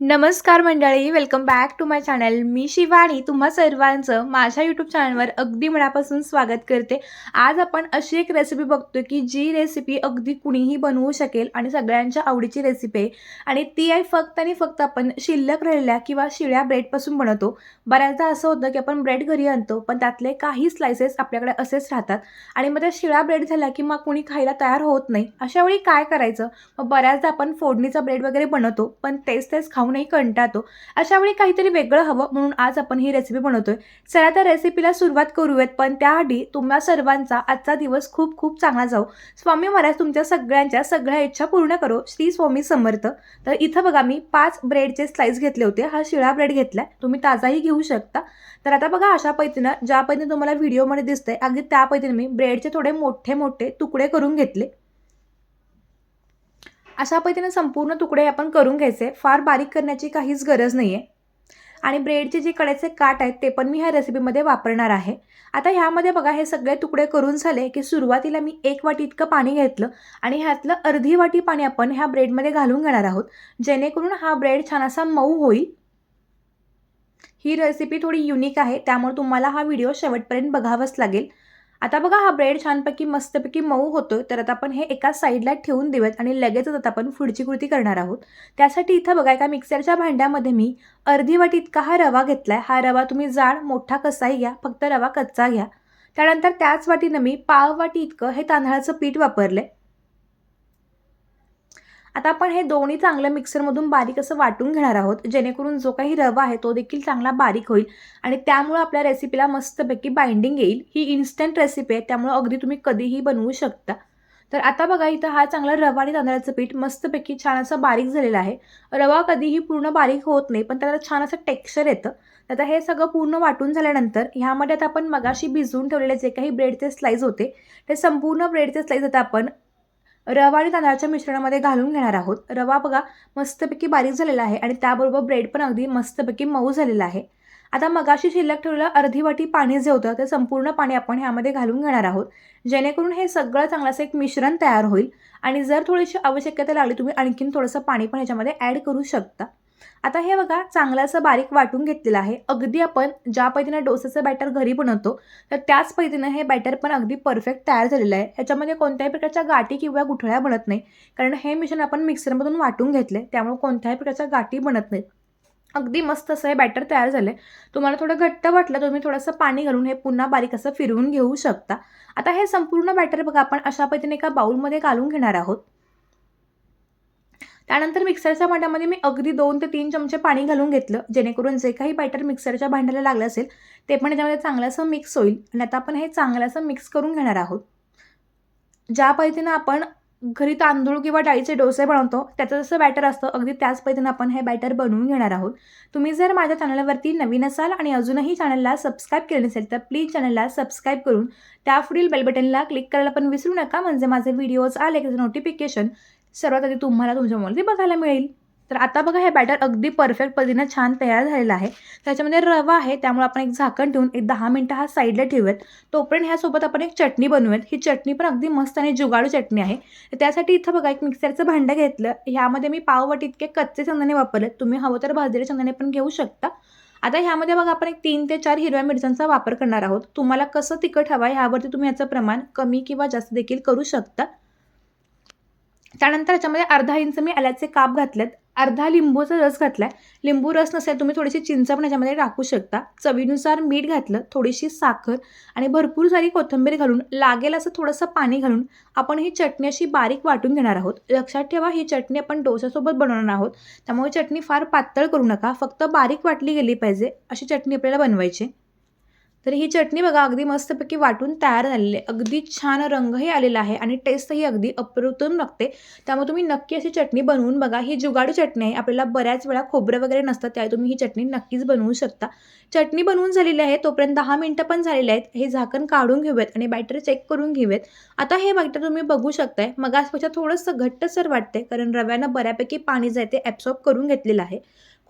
नमस्कार मंडळी welcome back to my channel मी शिवानी तुम्हा सर्वांचं माझ्या यूट्यूब चॅनलवर अगदी मनापासून स्वागत करते. आज आपण अशी एक रेसिपी बघतो की जी रेसिपी अगदी कुणीही बनवू शकेल आणि सगळ्यांच्या आवडीची रेसिपी आहे. आणि ती आहे फक्त आणि फक्त आपण शिल्लक राहिल्या किंवा शिळ्या ब्रेडपासून बनवतो. बऱ्याचदा असं होतं की आपण ब्रेड घरी आणतो पण त्यातले काही स्लायसेस आपल्याकडे असेच राहतात. आणि मग त्या शिळा ब्रेड झाला की मग कुणी खायला तयार होत नाही. अशा वेळी काय करायचं? मग बऱ्याचदा आपण फोडणीचा ब्रेड वगैरे बनवतो पण तेच तेच खाऊनही कंटाळतो. अशा वेळी काहीतरी वेगळं हवं म्हणून आज आपण ही रेसिपी बनवतोय. चला त्या रेसिपीला सुरुवात करूयात. पण त्याआधी तुम्हा सर्वांचा आजचा दिवस खूप खूप चांगला जाऊ स्वामी महाराज तुमच्या सगळ्यांच्या सगळ्या इच्छा पूर्ण करो. श्री स्वामी समर्थ. तर इथं बघा मी पाच ब्रेडचे स्लाइस घेतले होते. हा शिळा ब्रेड घेतलाय. तुम्ही ताजाही घेऊ शकता. तर आता बघा अशा पद्धतीनं ज्या पद्धतीने तुम्हाला व्हिडिओमध्ये दिसतंय अगदी त्या पद्धतीने मी ब्रेडचे थोडे मोठे मोठे तुकडे करून घेतले. अशा पद्धतीने संपूर्ण तुकडे आपण करून घ्यायचे. फार बारीक करण्याची काहीच गरज नाही आहे आणि ब्रेडचे जे कड्याचे काट आहेत ते पण मी ह्या रेसिपीमध्ये वापरणार आहे. आता ह्यामध्ये बघा हे सगळे तुकडे करून झाले की सुरुवातीला मी एक वाटी इतकं पाणी घेतलं आणि ह्यातलं अर्धी वाटी पाणी आपण ह्या ब्रेडमध्ये घालून घेणार आहोत. जेणेकरून हा ब्रेड छान असा मऊ होईल. ही रेसिपी थोडी युनिक आहे त्यामुळे तुम्हाला हा व्हिडिओ शेवटपर्यंत बघावाच लागेल. आता बघा हा ब्रेड छानपैकी मस्तपैकी मऊ होतोय. तर आता आपण हे एका साईडला ठेवून देऊयात आणि लगेचच आता आपण पुढची कृती करणार आहोत. त्यासाठी इथं बघा एका मिक्सरच्या भांड्यामध्ये मी अर्धी वाटी इतका हा रवा घेतलाय. हा रवा तुम्ही जाड मोठा कसाही घ्या फक्त रवा कच्चा घ्या. त्यानंतर त्याच वाटीनं मी पाव वाटी इतकं हे तांदळाचं पीठ वापरलंय. आता आपण हे दोन्ही चांगलं मिक्सरमधून बारीक असं वाटून घेणार आहोत. जेणेकरून जो काही रवा आहे तो देखील चांगला बारीक होईल आणि त्यामुळं आपल्या रेसिपीला मस्तपैकी बाइंडिंग येईल. ही इन्स्टंट रेसिपी आहे त्यामुळं अगदी तुम्ही कधीही बनवू शकता. तर आता बघा इथं हा चांगला रवा आणि तांदळाचं पीठ मस्तपैकी छान असं बारीक झालेलं आहे. रवा कधीही पूर्ण बारीक होत नाही पण त्याला छान असं टेक्स्चर येतं. आता हे सगळं पूर्ण वाटून झाल्यानंतर ह्यामध्ये आता आपण मगाशी भिजवून ठेवलेले जे काही ब्रेडचे स्लाईज होते ते संपूर्ण ब्रेडचे स्लाईज आता आपण रवा आणि तांदळाच्या मिश्रणामध्ये घालून घेणार आहोत. रवा बघा मस्तपैकी बारीक झालेला आहे आणि त्याबरोबर ब्रेड पण अगदी मस्तपैकी मऊ झालेला आहे. आता मगाशी शिल्लक ठेवलेलं अर्धी वाटी पाणी जे होतं ते संपूर्ण पाणी आपण ह्यामध्ये घालून घेणार आहोत. जेणेकरून हे सगळं चांगलं असं एक मिश्रण तयार होईल. आणि जर थोडीशी आवश्यकता लागली तुम्ही आणखीन थोडंसं पाणी पण ह्याच्यामध्ये ॲड करू शकता. आता हे बघा चांगलं असं बारीक वाटून घेतलेलं आहे. अगदी आपण ज्या पद्धतीनं डोसाचं बॅटर घरी बनवतो तर त्याच पद्धतीनं हे बॅटर पण अगदी परफेक्ट तयार झालेलं आहे. ह्याच्यामध्ये कोणत्याही प्रकारच्या गाठी किंवा गुठळ्या बनत नाही कारण हे मिश्रण आपण मिक्सरमधून वाटून घेतले त्यामुळे कोणत्याही प्रकारच्या गाठी बनत नाहीत. अगदी मस्त असं हे बॅटर तयार झालं आहे तुम्हाला थोडं घट्ट वाटलं तुम्ही थोडंसं पाणी घालून हे पुन्हा बारीक असं फिरवून घेऊ शकता. आता हे संपूर्ण बॅटर बघा आपण अशा पद्धतीने एका बाऊलमध्ये घालून घेणार आहोत. त्यानंतर मिक्सरच्या भांड्यामध्ये मी अगदी दोन ते तीन चमचे पाणी घालून घेतलं जेणेकरून जे काही बॅटर मिक्सरच्या भांड्याला लागलं असेल ते पण याच्यामध्ये चांगल्यासं मिक्स होईल आणि आता आपण हे चांगल्यासं मिक्स करून घेणार आहोत. ज्या पद्धतीनं आपण घरी तांदूळ किंवा डाळीचे डोसे बनवतो त्याचं जसं बॅटर असतं अगदी त्याच पद्धतीनं आपण हे बॅटर बनवून घेणार आहोत. तुम्ही जर माझ्या चॅनलवरती नवीन असाल आणि अजूनही चॅनलला सबस्क्राईब केले नसेल तर प्लीज चॅनलला सबस्क्राईब करून त्या पुढील बेल बटनला क्लिक करायला पण विसरू नका म्हणजे माझे व्हिडिओज आले की नोटिफिकेशन सर्वात आधी तुम्हाला तुमच्या मोबाईल बघायला मिळेल. तर आता बघा हे बॅटर अगदी परफेक्ट पद्धतीनं छान तयार झालेलं आहे. त्याच्यामध्ये रवा आहे त्यामुळे आपण एक झाकण ठेवून एक दहा मिनटं हा साईडला ठेवूयात. तोपर्यंत ह्यासोबत आपण एक चटणी बनवूयात. ही चटणी पण अगदी मस्त आणि जुगाडू चटणी आहे. तर त्यासाठी इथं बघा एक मिक्सरचं भांडं घेतलं. ह्यामध्ये मी पाववाटी इतके कच्चे शेंगदाणे वापरले तुम्ही हवं तर भाजलेले शेंगदाणे पण घेऊ शकता. आता ह्यामध्ये बघा आपण एक तीन ते चार हिरव्या मिरच्यांचा वापर करणार आहोत. तुम्हाला कसं तिखट हवं आहे ह्यावरती तुम्ही याचं प्रमाण कमी किंवा जास्त देखील करू शकता. त्यानंतर याच्यामध्ये अर्धा इंच मी आल्याचे काप घातलेत. अर्धा लिंबूचा रस घातलाय. लिंबू रस नसेल तुम्ही थोडीशी चिंच पण याच्यामध्ये टाकू शकता. चवीनुसार मीठ घातलं थोडीशी साखर आणि भरपूर सारी कोथिंबीर घालून लागेल असं थोडंसं पाणी घालून आपण ही चटणी अशी बारीक वाटून घेणार आहोत. लक्षात ठेवा ही चटणी आपण डोस्यासोबत बनवणार आहोत. त्यामुळे चटणी फार पातळ करू नका. फक्त बारीक वाटली गेली पाहिजे अशी चटणी आपल्याला बनवायची तर ही चटणी बघा अगदी मस्तपैकी वाटून तयार झालेली आहे. अगदी छान रंगही आलेला आहे आणि टेस्टही अगदी अप्रतिम लागते त्यामुळे तुम्ही नक्की अशी चटणी बनवून बघा. ही जुगाडू चटणी आहे. आपल्याला बऱ्याच वेळा खोबरं वगैरे नसतं त्यावेळी तुम्ही ही चटणी नक्कीच बनवू शकता. चटणी बनवून झालेली आहे तोपर्यंत दहा मिनटं पण झालेली आहेत. हे झाकण काढून घेऊयात आणि बॅटर चेक करून घेऊयात. आता हे बॅटर तुम्ही बघू शकताय. मगासपेक्षा थोडंसं घट्टसर वाटते कारण रव्यानं बऱ्यापैकी पाणी जे आहे ते ॲब्सॉर्ब करून घेतलेलं आहे.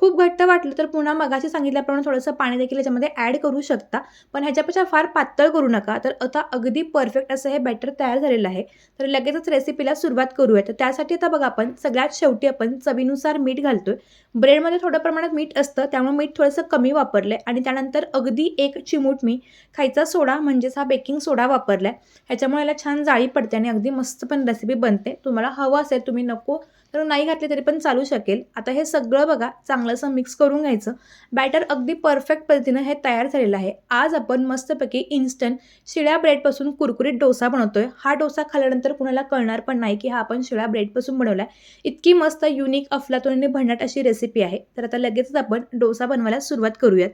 खूप घट्ट वाटलं तर पुन्हा मगाशी सांगितल्याप्रमाणे थोडंसं पाणी देखील याच्यामध्ये ॲड करू शकता. पण ह्याच्यापेक्षा फार पातळ करू नका. तर आता अगदी परफेक्ट असं हे बॅटर तयार झालेलं आहे. तर लगेचच रेसिपीला सुरुवात करूया. तर त्यासाठी आता बघा आपण सगळ्यात शेवटी आपण चवीनुसार मीठ घालतोय. ब्रेडमध्ये थोड्या प्रमाणात मीठ असतं त्यामुळे मीठ थोडंसं कमी वापरलं आहे आणि त्यानंतर अगदी एक चिमूट मी खायचा सोडा म्हणजेच हा बेकिंग सोडा वापरला आहे ह्याच्यामुळे याला छान जाळी पडते आणि अगदी मस्त पण रेसिपी बनते. तुम्हाला हवं असेल तुम्ही नको तर नाही घातले तरी पण चालू शकेल. आता हे सगळं बघा चांगलंसं मिक्स करून घ्यायचं. बॅटर अगदी परफेक्ट पद्धतीनं हे तयार झालेलं आहे. आज आपण मस्तपैकी इन्स्टंट शिळ्या ब्रेडपासून कुरकुरीत डोसा बनवतोय. हा डोसा खाल्ल्यानंतर कुणाला कळणार पण नाही की हा आपण शिळ्या ब्रेडपासून बनवला आहे इतकी मस्त युनिक अफलातोनीने भन्नाट अशी रेसिपी आहे. तर आता लगेचच आपण डोसा बनवायला सुरुवात करूयात.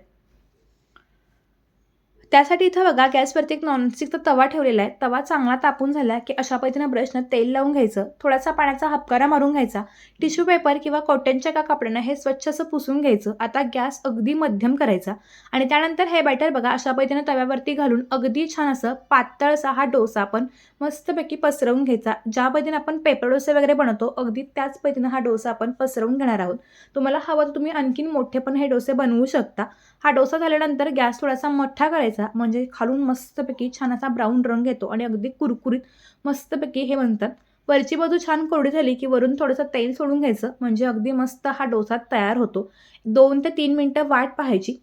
त्यासाठी इथं बघा गॅसवरती एक नॉनस्टिकचा तवा ठेवलेला आहे. तवा चांगला तापून झाला की अशा पद्धतीनं ब्रशनं तेल लावून घ्यायचं. थोडासा पाण्याचा हपकारा मारून घ्यायचा. टिश्यू पेपर किंवा कॉटनच्या का कपड्यानं हे स्वच्छ असं पुसून घ्यायचं. आता गॅस अगदी मध्यम करायचा. आणि त्यानंतर हे बॅटर बघा अशा पद्धतीनं तव्यावरती घालून अगदी छान असं पातळसा हा डोसा आपण मस्तपैकी पसरवून घ्यायचा. ज्या पद्धतीनं आपण पेपर डोसे वगैरे बनवतो अगदी त्याच पद्धतीनं हा डोसा आपण पसरवून घेणार आहोत. तुम्हाला हवं तर तुम्ही आणखीन मोठे पण हे डोसे बनवू शकता. हा डोसा झाल्यानंतर गॅस थोडासा मोठा करायचा. म्हणजे खालून मस्तपैकी छान असा ब्राऊन रंग येतो आणि अगदी कुरकुरीत मस्तपैकी हे बनतात. वरची बाजू छान कोरडी झाली की वरून थोडंसं तेल सोडून घ्यायचं म्हणजे अगदी मस्त हा डोसा तयार होतो. दोन ते तीन मिनटं वाट पाहायची.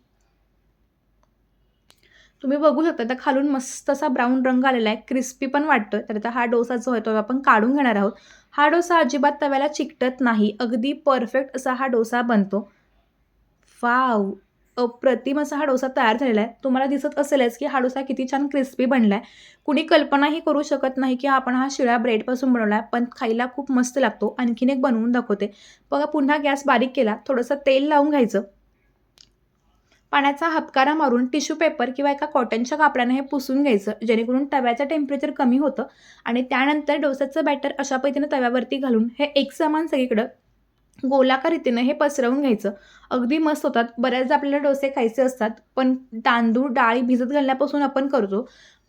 तुम्ही बघू शकता तर खालून मस्त असा ब्राऊन रंग आलेला आहे क्रिस्पी पण वाटतो तर आता हा डोसा जो आहे तो आपण काढून घेणार आहोत. हा डोसा अजिबात तव्याला चिकटत नाही अगदी परफेक्ट असा हा डोसा बनतो. वाव अप्रतिम असा हा डोसा तयार झालेला आहे. तुम्हाला दिसत असेलच की हा डोसा किती छान क्रिस्पी बनला आहे कुणी कल्पनाही करू शकत नाही की आपण हा शिळ्या ब्रेडपासून बनवला आहे पण खायला खूप मस्त लागतो. आणखीन एक बनवून दाखवते. बघा पुन्हा गॅस बारीक केला. थोडंसं तेल लावून घ्यायचं. पाण्याचा हपकारा मारून टिश्यू पेपर किंवा एका कॉटनच्या कापडाने हे पुसून घ्यायचं. जेणेकरून तव्याचं टेम्परेचर कमी होतं. आणि त्यानंतर डोसाचं बॅटर अशा पद्धतीनं तव्यावरती घालून हे एक समान सगळीकडं गोलाकार रीतीनं हे पसरवून घ्यायचं. अगदी मस्त होतात. बऱ्याचदा आपल्याला डोसे खायचे असतात पण तांदूळ डाळी भिजत घालण्यापासून आपण करतो.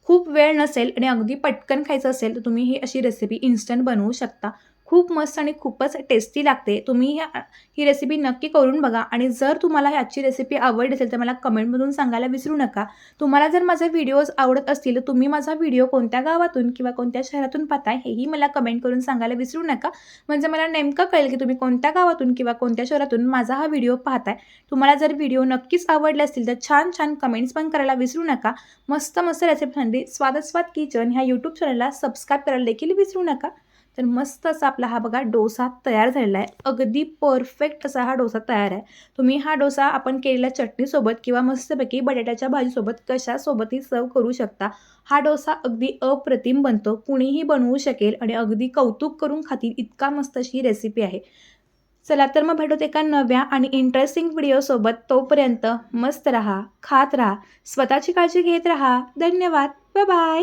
खूप वेळ नसेल आणि अगदी पटकन खायचं असेल तर तुम्ही ही अशी रेसिपी इन्स्टंट बनवू शकता. खूप मस्त आणि खूपच टेस्टी लागते. तुम्ही ह्या ही रेसिपी नक्की करून बघा. आणि जर तुम्हाला ह्याची रेसिपी आवडली असेल तर मला कमेंटमधून सांगायला विसरू नका. तुम्हाला जर माझे व्हिडिओज आवडत असतील तर तुम्ही माझा व्हिडिओ कोणत्या गावातून किंवा कोणत्या शहरातून पाहताय हेही मला कमेंट करून सांगायला विसरू नका. म्हणजे मला नेमकं कळेल की तुम्ही कोणत्या गावातून किंवा कोणत्या शहरातून माझा हा व्हिडिओ पाहताय. तुम्हाला जर व्हिडिओ नक्कीच आवडले असतील तर छान छान कमेंट्स पण करायला विसरू नका. मस्त मस्त रेसिपीसाठी स्वादस्वाद किचन ह्या यूट्यूब चॅनलला सबस्क्राईब करायला देखील विसरू नका. तर मस्त असा आपला हा बघा डोसा तयार झालेला आहे. अगदी परफेक्ट असा हा डोसा तयार आहे. तुम्ही हा डोसा आपण केलेल्या चटणीसोबत किंवा मस्तपैकी बटाट्याच्या भाजीसोबत कशासोबतही सर्व करू शकता. हा डोसा अगदी अप्रतिम बनतो. कुणीही बनवू शकेल आणि अगदी कौतुक करून खातील इतका मस्त अशी रेसिपी आहे. चला तर मग भेटूत एका नव्या आणि इंटरेस्टिंग व्हिडिओसोबत तोपर्यंत मस्त रहा खात रहा स्वतःची काळजी घेत राहा. धन्यवाद. बाय